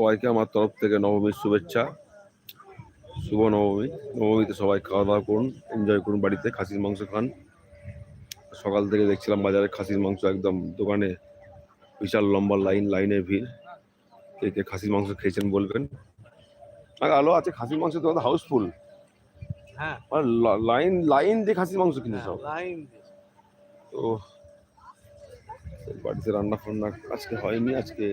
সবাইকে আমার তরফ থেকে নবমীর শুভেচ্ছা। শুভ নবমী। নবমীতে সবাই খাওয়া দাওয়া করুন এনজয় করুন বাড়িতে খাসির মাংস খান। সকাল থেকে দেখছিলাম বাজারে খাসির মাংস একদম দোকানে বিশাল লম্বা লাইন লাইনে ভিড়। কে কে খাসির মাংস খেয়েছেন বলবেন? আর আলো আছে খাসির মাংস তো হাউসফুল। হ্যাঁ। লাইন লাইন দিয়ে খাসির মাংস কিনে সব। লাইন তো বাড়িতে রান্না ফান্না আজকে হয়নি আজকে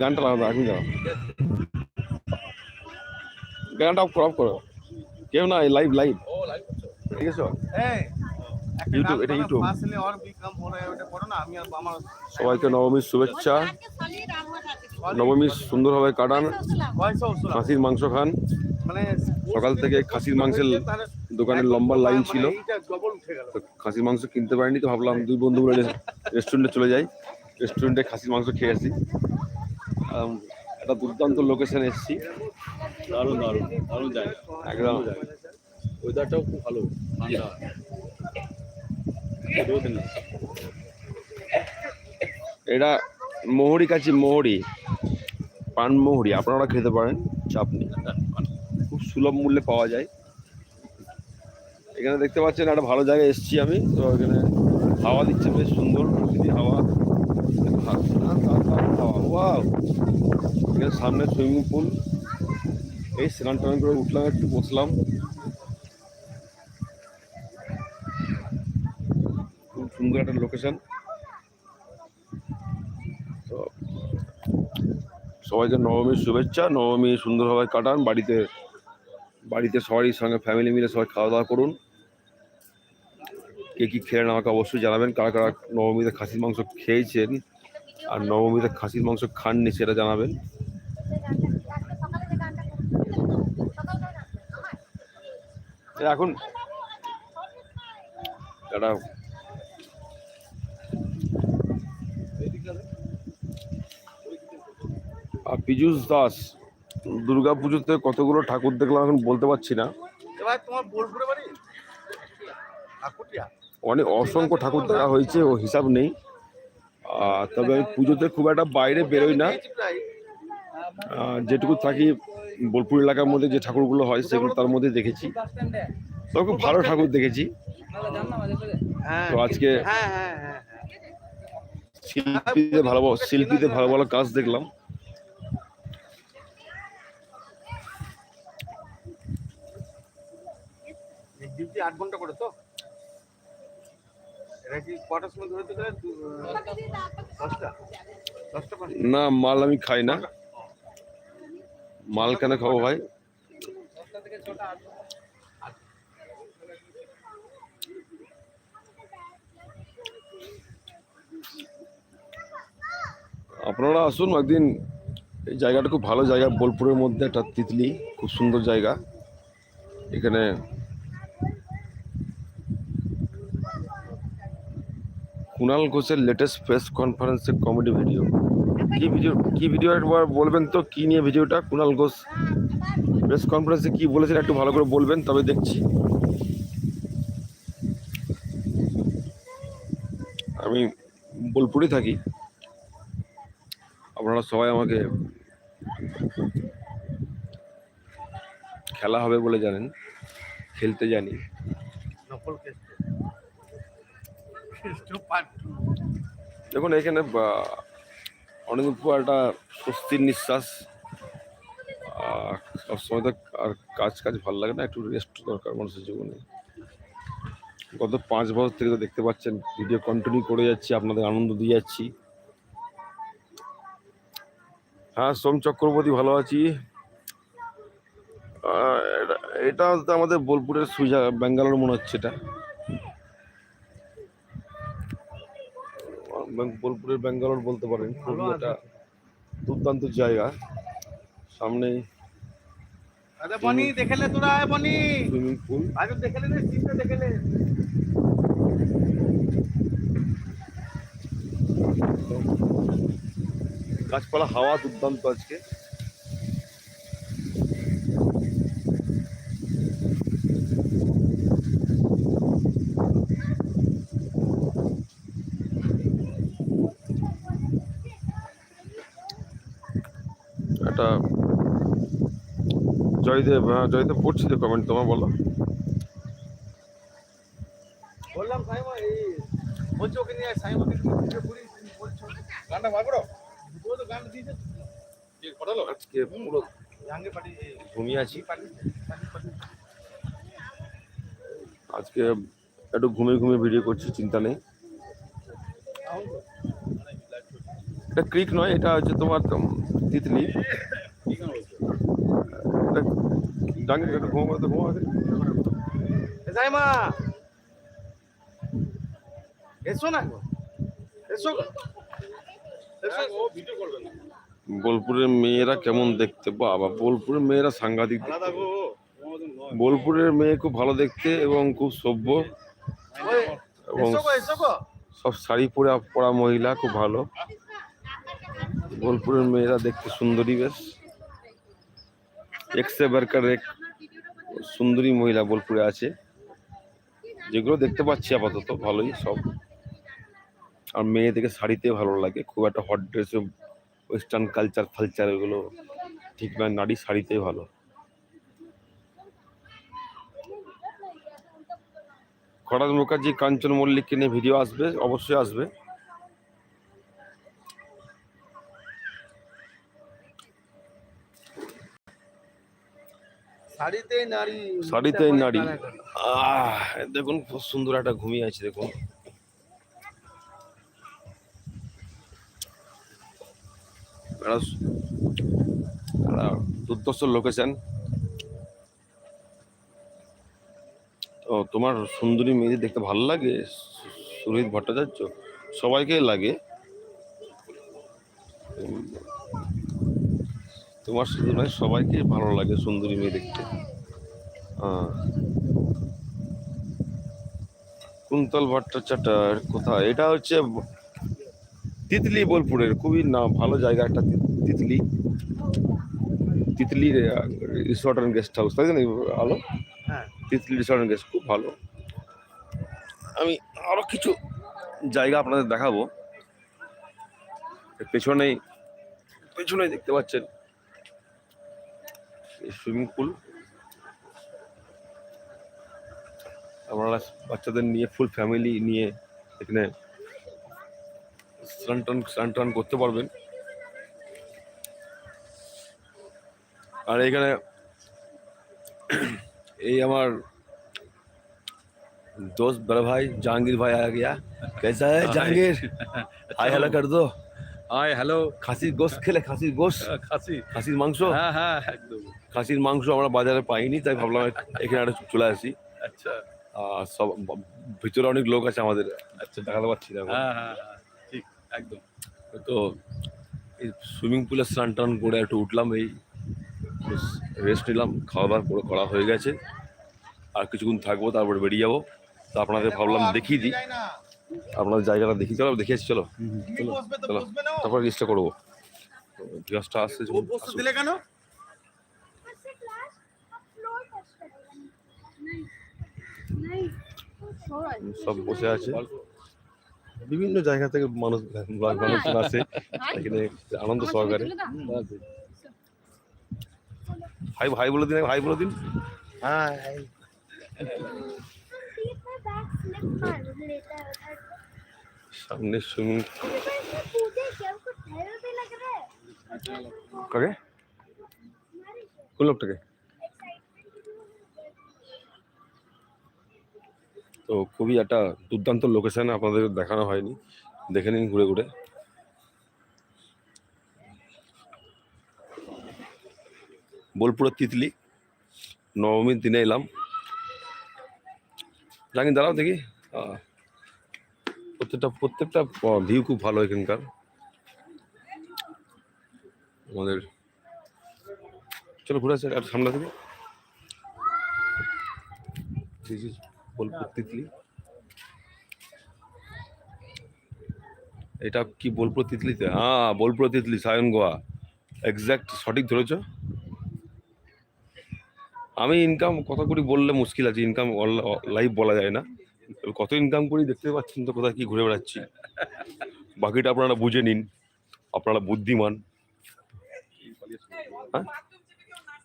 গানটা লাগাবো গানটা অফ করো। কেউ না লাইভ লাইভ ঠিক আছে ইউটিউব এটা ইউটিউব সবাইকে নবমীর শুভেচ্ছা। নবমী সুন্দরভাবে কাটান। খাসির মাংস খান। সকাল থেকে খাসির মাংসের দোকানের লম্বা লাইন ছিল। তো খাসির মাংস কিনতে পারিনি তো ভাবলাম দুই বন্ধু মিলে রেস্টুরেন্টে চলে যাই। রেস্টুরেন্টে খাসির মাংস খেয়ে আসি। একটা দুর্দান্ত লোকেশন এসেছি। দারুণ দারুণ দারুণ জায়গা। একদম। ওয়েদারটাও খুব ভালো ঠান্ডা। এটা মোহরি কাছি মোহরি। পান মোহরি আপনারা খেতে পারেন চাপ নেই। সুলভ মূল্যে পাওয়া যায়। এখানে দেখতে পাচ্ছেন একটা ভালো জায়গায় এসেছি আমি। তো এখানে হাওয়া দিচ্ছে বেশ সুন্দর দারুণ হাওয়া। এখানে সামনে সুইমিং পুল। এই স্নান টান করে উঠলাম, একটু বসলাম। খুব সুন্দর একটা লোকেশন তো সবাইকে নবমীর শুভেচ্ছা, নবমী সুন্দরভাবে কাটান, বাড়িতে বাড়িতে সবারই সঙ্গে ফ্যামিলি মিলে সবাই খাওয়া দাওয়া করুন। কে কী খেলেন আমাকে অবশ্যই জানাবেন। কারা কারা নবমীতে খাসির মাংস খেয়েছেন আর নবমীতে খাসির মাংস খাননি সেটা জানাবেন। এখন একটা আর পীযুষ দাস। দুর্গা পুজোতে কতগুলো ঠাকুর দেখলাম এখন বলতে পারছি না। অনেক অসংখ্য ঠাকুর দেখা হয়েছে ও হিসাব নেই। তবে আমি পুজোতে খুব একটা বাইরে বেরোই না। যেটুকু থাকি বোলপুর এলাকার মধ্যে যে ঠাকুরগুলো হয় সেগুলো তার মধ্যে দেখেছি। তবে খুব ভালো ঠাকুর দেখেছি। হ্যাঁ তো আজকে হ্যাঁ হ্যাঁ। শিল্পীদের ভালো ভালো শিল্পীদের ভালো ভালো কাজ দেখলাম। আট ঘণ্টা করে তো? এটা কি কটার সময় ধরে দিলে দশটা? দশটা না মাল আমি খাই না। মাল কেন খাব ভাই? আপনারা আসুন একদিন। এই জায়গাটা খুব ভালো জায়গা বোলপুরের মধ্যে একটা তিতলি খুব সুন্দর জায়গা। এখানে কুণাল ঘোষের লেটেস্ট প্রেস কনফারেন্সে কমেডি ভিডিও কি ভিডিও কি ভিডিও একবার বলবেন তো? কী নিয়ে ভিডিওটা কুণাল ঘোষ প্রেস কনফারেন্সে কী বলেছেন একটু ভালো করে বলবেন, তবে দেখছি। আমি বোলপুরে থাকি। আপনারা সবাই আমাকে খেলা হবে বলে জানেন, খেলতে জানি। নকল দেখুন, এখানে পর একটা স্বস্তির নিঃশ্বাস। সবসময় তো আর কাজ কাজ ভালো লাগে না, একটু রেস্ট দরকার মানুষের জীবনে। গত পাঁচ বছর থেকে তো দেখতে পাচ্ছেন ভিডিও কন্টিনিউ করে যাচ্ছি, আপনাদের আনন্দ দিয়ে যাচ্ছি। হ্যাঁ সোম চক্রবর্তী, ভালো আছি। এটা- আমাদের বোলপুরের সুইজা ব্যাঙ্গালোর মনে হচ্ছে এটা। বোলপুরের ব্যাঙ্গালোর বলতে পারেন খুবই একটা দুর্দান্ত জায়গা। সামনে বনি সুইমিং পুল। গাছপালা হাওয়া দুর্দান্ত আজকে। জয়দেব হ্যাঁ জয়দেব পড়ছি তো কমেন্ট তোমার বলো। বললাম সাইমা এই বলছো ওকে নিয়ে আয়, সাইমাকে নিয়ে ভিডিও করি তুমি বলছো। গানটা বার করো। তো গান দিয়েছে। কে আজকে পুরো ঘুমিয়ে আছি। আজকে একটু ঘুমিয়ে ঘুমিয়ে ভিডিও করছি চিন্তা নেই। এটা ক্রিক নয় এটা হচ্ছে তোমার তিতলি ডাঙ্গে একটু ঘুমো তো ঘুমো এসো না গো। এসো গো। এসো ও ভিডিও করবে না বোলপুরের মেয়েরা কেমন দেখতে বাবা বোলপুরের মেয়েরা সাংঘাতিক দেখতে। বোলপুরের মেয়ে খুব ভালো দেখতে এবং খুব সভ্য এবং সব শাড়ি পরে পরা মহিলা খুব ভালো বোলপুরের মেয়েরা দেখতে সুন্দরী বেশ। একসে বারকার এক সুন্দরী মহিলা বোলপুরে আছে। যেগুলো দেখতে পাচ্ছি আপাতত ভালোই সব। আর মেয়ে মেয়েদেরকে শাড়িতে ভালো লাগে, খুব একটা হট ড্রেস ওয়েস্টার্ন কালচার ফালচার এগুলো ঠিক নয়, নারী শাড়িতেই ভালো। খরাজ মুখার্জি, কাঞ্চন মল্লিককে নিয়ে ভিডিও আসবে, অবশ্যই আসবে। শাড়িতেই নারী শাড়িতেই নারী। আহ দেখুন খুব সুন্দর একটা ঘুমিয়ে আছে দেখুন। সু- লোকেশন তো তোমার সুন্দরী মেয়েদের দেখতে ভালো লাগে? সুরহিত ভট্টাচার্য? সবাইকে লাগে। তোমার শুধু নয় সবাইকে ভালো লাগে সুন্দরী মেয়ে দেখতে। আহ। কুন্তল ভট্টাচার্য কোথায় এটা হচ্ছে তিতলি বোলপুরের খুবই না ভালো জায়গা একটা Titli. Titli resort and guest house তাই না আলো? হ্যাঁ। তিতলি রিসর্ট অ্যান্ড গেস্ট খুব ভালো। আমি আরও কিছু জায়গা আপনাদের দেখাবো। পেছনেই পেছনেই দেখতে পাচ্ছেন। সুইমিং পুল আপনারা বাচ্চাদের নিয়ে ফুল ফ্যামিলি নিয়ে এখানে স্নান টান স্নান টান করতে পারবেন আর এখানে এই আমার दोस्त बड़ा भाई जहांगीर भाई आ गया कैसा है जहांगीर हाय हेलो कर दो হাই হ্যালো খাসির গোস্ত খেলে খাসির গোস্ত খাসি। খাসির মাংস? হ্যাঁ হ্যাঁ একদম। খাসির মাংস আমরা বাজারে পাইনি তাই ভাবলাম এখানে একটা চলে আসি। আচ্ছা। সব ভিতরে অনেক লোক আছে আমাদের। আচ্ছা। দেখাতে পাচ্ছি না হ্যাঁ হ্যাঁ হ্যাঁ ঠিক একদম। তো এই সুইমিং পুলে স্নান টান করে একটু উঠলাম এই রেস্ট নিলাম খাওয়া দাওয়া করে করা হয়ে গেছে। আর কিছুক্ষণ থাকব তারপরে বেরিয়ে যাব। তো আপনাদের ভাবলাম দেখিয়ে দিই। আপনার জায়গাটা দেখি চলো দেখে চলো। চলো তারপর লিস্টটা করব। গ্লাসটা আসছে কেন? সব বসে আছে। বিভিন্ন জায়গা থেকে মানুষ মানুষজন আসে এখানে আনন্দ সহকারে। ভাই ভাই বলে দিন ভাই বলে দিন। হ্যাঁ সামনে সুইমিং কাকে? কোন লোকটাকে? তো খুবই একটা দুর্দান্ত লোকেশন আপনাদের দেখানো হয়নি। দেখে নিন ঘুরে ঘুরে। বোলপুরের তিতলি। নবমীর দিনে এলাম। জানি দাঁড়াও দেখি। হ্যাঁ প্রত্যেকটা প্রত্যেকটা ভিউ খুব ভালো এখানকার। আমাদের চলো ঘুরে আসি, আর সামনে থেকে। বোলপুর তিতলি এটা কি বোলপুর তিতলিতে হ্যাঁ বোলপুর তিতলি সায়ন গোয়া এক্স্যাক্ট সঠিক ধরেছ। আমি ইনকাম কত করি বললে মুশকিল আছে ইনকাম লাইভ বলা যায় না। কত ইনকাম করি দেখতে পাচ্ছেন তো কোথায় কি ঘুরে বেড়াচ্ছি। বাকিটা আপনারা বুঝে নিন আপনারা বুদ্ধিমান। হ্যাঁ?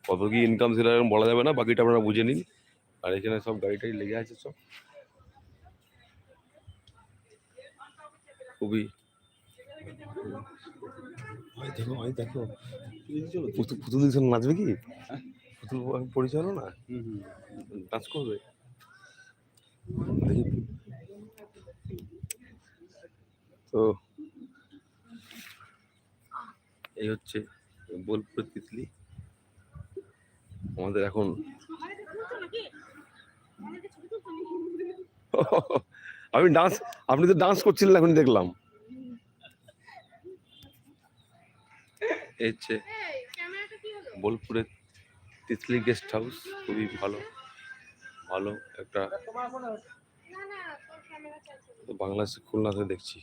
কত কি ইনকাম সেটা বলা যাবে না বাকিটা আপনারা বুঝে নিন। আর এখানে সব গাড়িটাই লেগে আছে সব। খুবই। দেখো ওই দেখো। পুতুল নাচবে কি? পুতুল পরিচালনা? নাচ করবে? তো এই হচ্ছে বোলপুর তিতলি। আমাদের এখন আমি ডান্স আপনি তো ডান্স করছিলেন এখন দেখলাম। এই হচ্ছে বোলপুরের তিতলি গেস্ট হাউস খুবই ভালো। ভালো একটা বাংলাদেশে খুলনা থেকে দেখছি।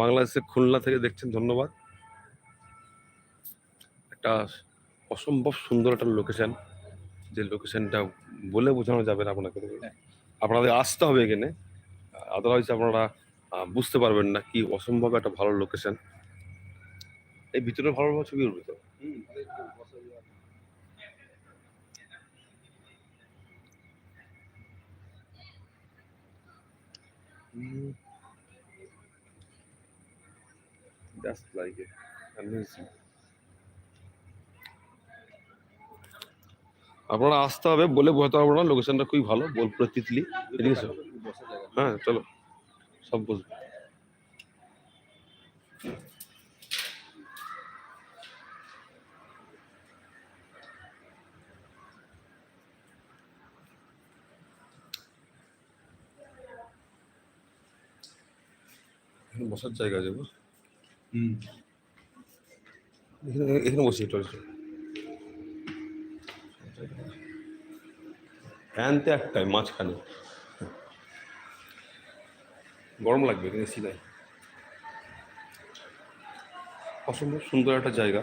বাংলাদেশে খুলনা থেকে দেখছেন, ধন্যবাদ। একটা অসম্ভব সুন্দর একটা লোকেশন যে লোকেশনটা বলে বোঝানো যাবে না আপনাকে। আপনাদের আসতে হবে এখানে। আদারওয়াইজ আপনারা বুঝতে পারবেন না কি অসম্ভব একটা ভালো লোকেশন এই ভিতরে ভালো ভালো ছবি উঠবে তো That's like it. Amazing. আপনারা আসতে হবে বলে বোঝাতে পারব না লোকেশনটা খুবই ভালো বোলপুরের তিতলি। হ্যাঁ চলো সব বুঝব এখানে বসার জায়গা আছে হুম। এখানে এখানে বসি একটু একটু। ফ্যান একটাই মাঝখানে। গরম লাগবে এখানে এসি নাই অসম্ভব সুন্দর একটা জায়গা।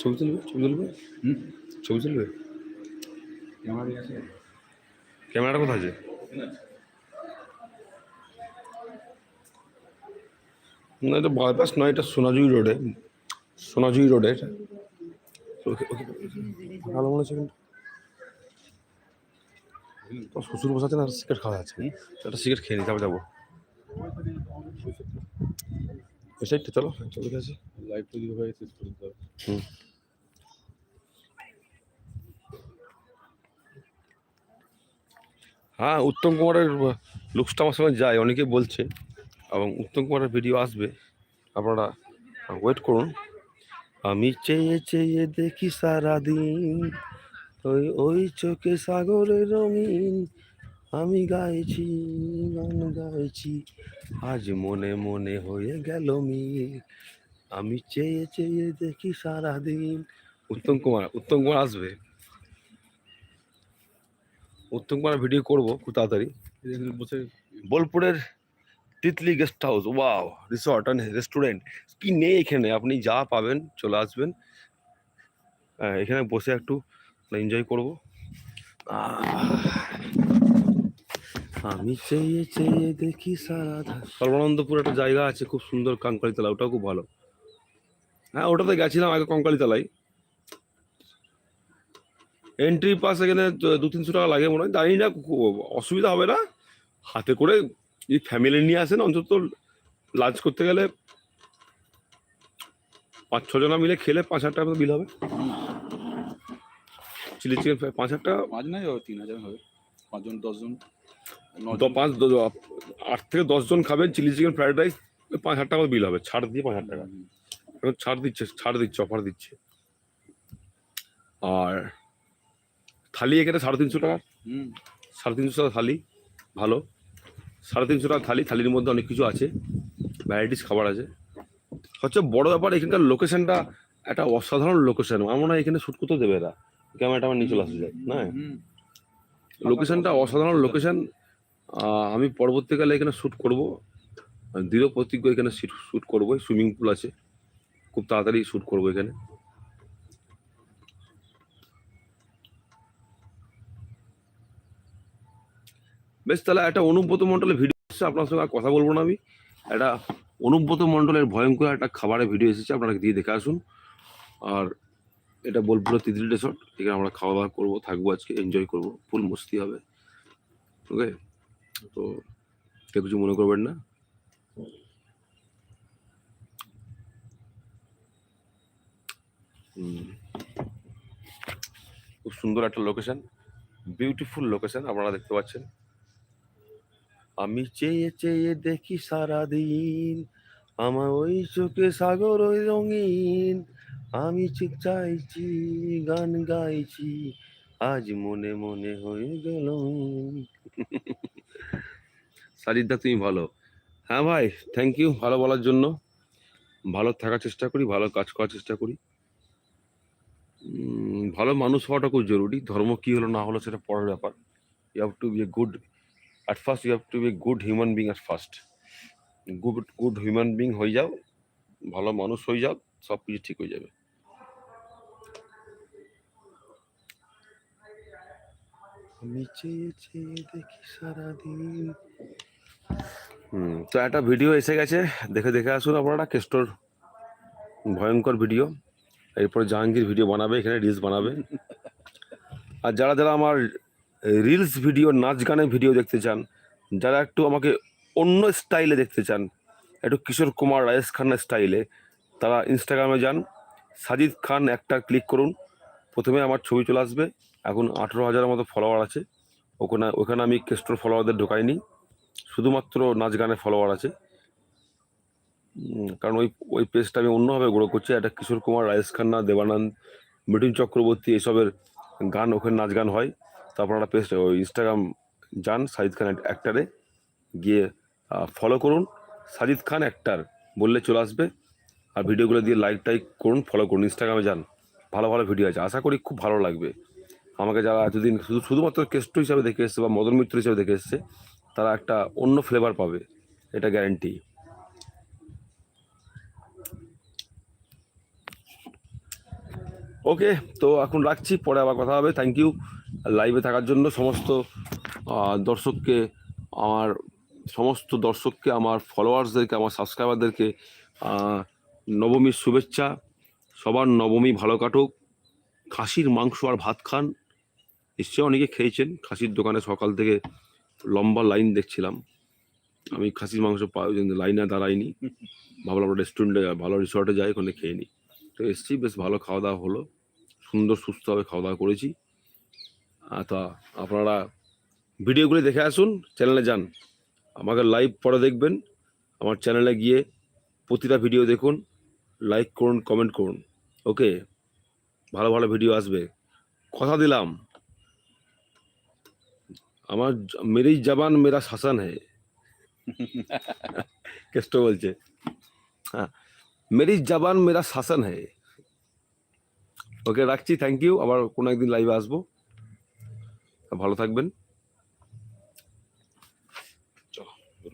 ছবি তুলবে ছবি তুলবে? হুম। ছবি তুলবে? ক্যামেরাটা কোথায় আছে। না এটা বাইপাস নয় এটা সোনাঝুরি রোডে সোনাঝুরি রোডে এটা। ওকে ওকে ভালো মনে হচ্ছে কিন্তু। শ্বশুর বসাচ্ছে না সিগারেট খাওয়া আছে একটা সিগারেট খেয়ে নি তারপর যাব। ওই সাইডটা চলো চলো আছে লাইভ তৈরি হয়ে শেষ করে দিতে হবে হুম। হ্যাঁ উত্তম কুমারের লুকসটা আমার সঙ্গে যায় অনেকে বলছে। এবং উত্তম কুমারের ভিডিও আসবে। আপনারা ওয়েট করুন। আমি চেয়ে চেয়ে দেখি সারাদিন ওই ওই চোখে সাগরের রঙিন। আমি গাইছি গান গাইছি আজ মনে মনে হয়ে গেল মিল আমি চেয়ে চেয়ে দেখি সারাদিন। উত্তম কুমার উত্তম কুমার আসবে। উত্তম কুমার ভিডিও করব খুব তাড়াতাড়ি। বোলপুরের Titli guest house wow resort and restaurant. কি নেই এখানে? আপনি যা পাবেন চলে আসবেন। হ্যাঁ, এখানে বসে একটু এনজয় করব। আমি চেয়ে চেয়ে দেখি সারা সর্বানন্দপুর একটা জায়গা আছে খুব সুন্দর কাঙ্কালিতলা ওটাও খুব ভালো। হ্যাঁ ওটাতে গেছিলাম আগে কঙ্কালিতলায়। এন্ট্রি পাস এখানে দু- তিনশো টাকা লাগে মনে হয়। জানি না অসুবিধা হবে না। হাতে করে যদি ফ্যামিলি নিয়ে আসেন অন্তত লাঞ্চ করতে গেলে পাঁচ ছজনা মিলে খেলে পাঁচ হাজার টাকা বিল হবে। চিলি চিকেন পাঁচ হাজার টাকা। পাঁচ নাই ও তিন হাজার হবে। পাঁচজন দশজন পাঁচ আট থেকে দশজন খাবেন চিলি চিকেন ফ্রাইড রাইস পাঁচ হাজার টাকা বিল হবে ছাড় দিয়ে পাঁচ হাজার টাকা। এখন ছাড় দিচ্ছে ছাড় দিচ্ছে অফার দিচ্ছে। আর থালি এখানে সাড়ে তিনশো টাকা সাড়ে তিনশো টাকা থালি ভালো। সাড়ে তিনশো টাকা থালি থালির মধ্যে অনেক কিছু আছে ভ্যারাইটিস খাবার আছে। হচ্ছে বড় ব্যাপার এখানকার লোকেশনটা একটা অসাধারণ লোকেশন আমার মনে হয় এখানে শ্যুট করতে দেবে এরা। ক্যামেরাটা আমার নিয়ে চলে আসে যায় না লোকেশনটা অসাধারণ লোকেশন আমি পরবর্তীকালে এখানে শ্যুট করব। দৃঢ় প্রতিজ্ঞ এখানে শ্যুট করব সুইমিং পুল আছে। খুব তাড়াতাড়ি শ্যুট করব এখানে। বেশ, তাহলে একটা অনুব্রত মন্ডলের ভিডিও এসেছে, আপনার সঙ্গে কথা বলব না আমি। একটা অনুব্রত মণ্ডলের ভয়ঙ্কর একটা খাবারের ভিডিও এসেছে, আপনারা দিয়ে দেখে আসুন। আর এটা বোলপুর তিতলি রিসর্ট এখানে আমরা খাওয়া দাওয়া করব, থাকব আজকে এনজয় করব, ফুল মস্তি হবে। ওকে তো কেউ কিছু মনে করবেন না। খুব সুন্দর একটা লোকেশন বিউটিফুল লোকেশন আপনারা দেখতে পাচ্ছেন। আমি চেয়ে চেয়ে দেখি সারাদিন আমার ওই চোখে সাগর, ওই রঙিন। আমি ঠিক চাইছি, গান গাইছি, আজ মনে মনে হয়ে গেল। সাজিদা তুমি ভালো? হ্যাঁ ভাই থ্যাংক ইউ ভালো বলার জন্য। ভালো থাকার চেষ্টা করি, ভালো কাজ করার চেষ্টা করি। ভালো মানুষ হওয়াটা খুব জরুরি। ধর্ম কি হলো না হলো সেটা পরের ব্যাপার। You have to be a good at first you have to be good human being at first good good human being হয়ে যাও ভালো মানুষ হয়ে যাও সব কিছু ঠিক হয়ে যাবে। আমি চেয়ে চেয়ে দেখি সারাদিন। হুম তো একটা ভিডিও এসে গেছে দেখে দেখে আসুন আপনারা কেষ্টর ভয়ঙ্কর ভিডিও এরপরে জাহাঙ্গীর ভিডিও বানাবে এখানে রিলস বানাবে। আর যারা যারা আমার রিলস ভিডিও নাচ গানের ভিডিও দেখতে চান, যারা একটু আমাকে অন্য স্টাইলে দেখতে চান, একটু কিশোর কুমার, রাজেশ খান্নার স্টাইলে তারা ইনস্টাগ্রামে যান, সাজিদ খান একটা ক্লিক করুন, প্রথমে আমার ছবি চলে আসবে, এখন আঠেরো হাজারের মতো ফলোয়ার আছে, ওখানে ওখানে আমি কেস্টোর ফলোয়ারদের ঢোকাইনি, শুধুমাত্র নাচ গানের ফলোয়ার আছে কারণ ওই ওই পেজটা আমি অন্যভাবে গ্রো করছি, একটা কিশোর কুমার, রাজেশ খান্না, দেবানন্দ মিঠুন চক্রবর্তী, এসবের গান ওখানে নাচ গান হয় তো একটা পেজ, ওই ইনস্টাগ্রাম যান সাজিদ খান অ্যাক্টারে গিয়ে ফলো করুন। সাজিদ খান অ্যাক্টার বললে চলে আসবে। আর ভিডিওগুলো দিয়ে লাইক টাইক করুন ফলো করুন। ইনস্টাগ্রামে যান। ভালো ভালো ভিডিও আছে। আশা করি খুব ভালো লাগবে। আমাকে যারা এতদিন শুধু, শুধুমাত্র কেষ্ট হিসাবে দেখে এসছে বা মদন মিত্র হিসাবে দেখে এসছে, তারা একটা অন্য ফ্লেভার পাবে। এটা গ্যারেন্টি ওকে তো এখন রাখছি। পরে আবার কথা হবে। থ্যাংক ইউ লাইভে থাকার জন্য সমস্ত দর্শককে, আমার সমস্ত দর্শককে, আমার ফলোয়ার্সদেরকে আমার সাবস্ক্রাইবারদেরকে নবমীর শুভেচ্ছা। সবার নবমী ভালো কাটুক। খাসির মাংস আর ভাত খান। নিশ্চয়ই অনেকে খেয়েছেন। খাসির দোকানে সকাল থেকে লম্বা লাইন দেখছিলাম। আমি খাসির মাংস লাইনে দাঁড়াইনি। ভাবলাম রেস্টুরেন্টে ভালো রিসর্টে যাই, ওখানে খেয়ে নিই তো এসছি, বেশ ভালো খাওয়া দাওয়া হলো। সুন্দর, সুস্থভাবে খাওয়া দাওয়া করেছি। তা আপনারা ভিডিওগুলি দেখে আসুন চ্যানেলে যান। আমাকে লাইভ পরে দেখবেন। আমার চ্যানেলে গিয়ে প্রতিটা ভিডিও দেখুন লাইক করুন কমেন্ট করুন। ওকে ভালো ভালো ভিডিও আসবে। কথা দিলাম। আমার জ- মেরি জবান, মেরা শাসন হে কেষ্ট বলছে। হ্যাঁ। মেরি জবান, মেরা শাসন হে ওকে রাখছি। থ্যাংক ইউ আবার কোনো একদিন লাইভে আসব। ভালো থাকবেন।